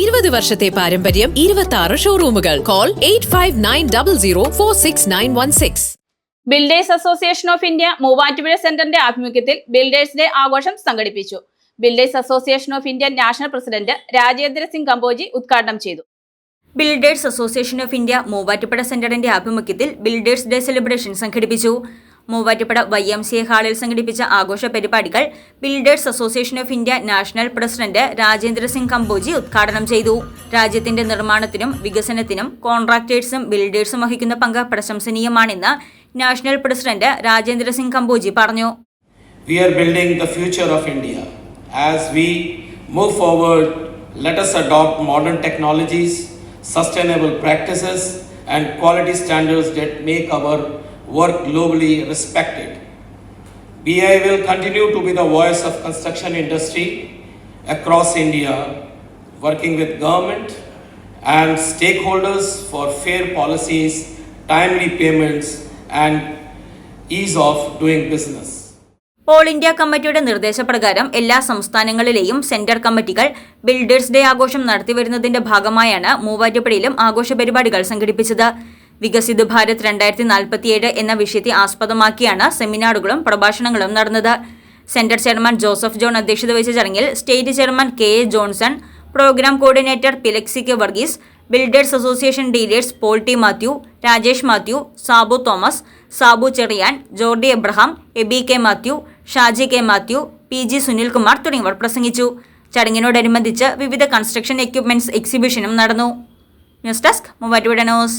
ഇരുപത് വർഷത്തെ പാരമ്പര്യം ഇരുപത്തി ആറ് ഷോറൂമുകൾ call eight five nine double zero four six nine one six Builders Association of India Muvattupuzha സെന്ററിന്റെ ആഭിമുഖ്യത്തിൽ ബിൽഡേഴ്സ് ഡേ ആഘോഷം സംഘടിപ്പിച്ചു. Builders Association of India national president Rajendra Singh Kamboji ഉദ്ഘാടനം ചെയ്തു. Builders Association of India Muvattupuzha സെന്ററിന്റെ ആഭിമുഖ്യത്തിൽ builders day celebration സംഘടിപ്പിച്ചു. Muvattupuzha Y M C ഹാളിൽ സംഘടിപ്പിച്ച ആഘോഷ പരിപാടികൾ Builders Association of India national president Rajendra Singh Kamboji ഉദ്ഘാടനം ചെയ്തു രാജ്യത്തിന്റെ നിർമ്മാണത്തിനും വികസനത്തിനും കോൺട്രാക്ടേഴ്സും ബിൽഡേഴ്സും വഹിക്കുന്ന പങ്ക് പ്രശംസനീയമാണെന്ന് നാഷണൽ പ്രസിഡന്റ് രാജേന്ദ്ര സിംഗ് കമ്പോജി പറഞ്ഞു We are building the future of India. As we move forward, let us adopt modern technologies, sustainable practices, and quality standards that work globally respected. BI will continue to be the voice of construction industry across India, working with government and stakeholders for fair policies, timely payments, and ease of doing business. All India കമ്മിറ്റിയുടെ നിർദ്ദേശപ്രകാരം എല്ലാ സംസ്ഥാനങ്ങളിലെയും centre കമ്മിറ്റികൾ builders day ആഘോഷം നടത്തിവരുന്നതിന്റെ ഭാഗമായാണ് മൂവാറ്റുപുഴയിലും ആഘോഷ പരിപാടികൾ സംഘടിപ്പിച്ചത് വികസിത് ഭാരത് രണ്ടായിരത്തി നാൽപ്പത്തിയേഴ് എന്ന വിഷയത്തെ ആസ്പദമാക്കിയാണ് സെമിനാറുകളും പ്രഭാഷണങ്ങളും നടന്നത്. സെന്റർ ചെയർമാൻ ജോസഫ് ജോൺ അധ്യക്ഷത വഹിച്ച ചടങ്ങിൽ state chairman K A Johnson programme coordinator പിലക്സി K Varghese Builders Association dealers Paul T Mathew Rajesh Mathew Sabu Thomas Sabu Cherian Jordy Abraham Eby K Mathew Shaji K Mathew P G Sunilkumar തുടങ്ങിയവർ പ്രസംഗിച്ചു. ചടങ്ങിനോടനുബന്ധിച്ച് വിവിധ construction equipments എക്സിബിഷനും നടന്നു. News desk Muvattupuzha news.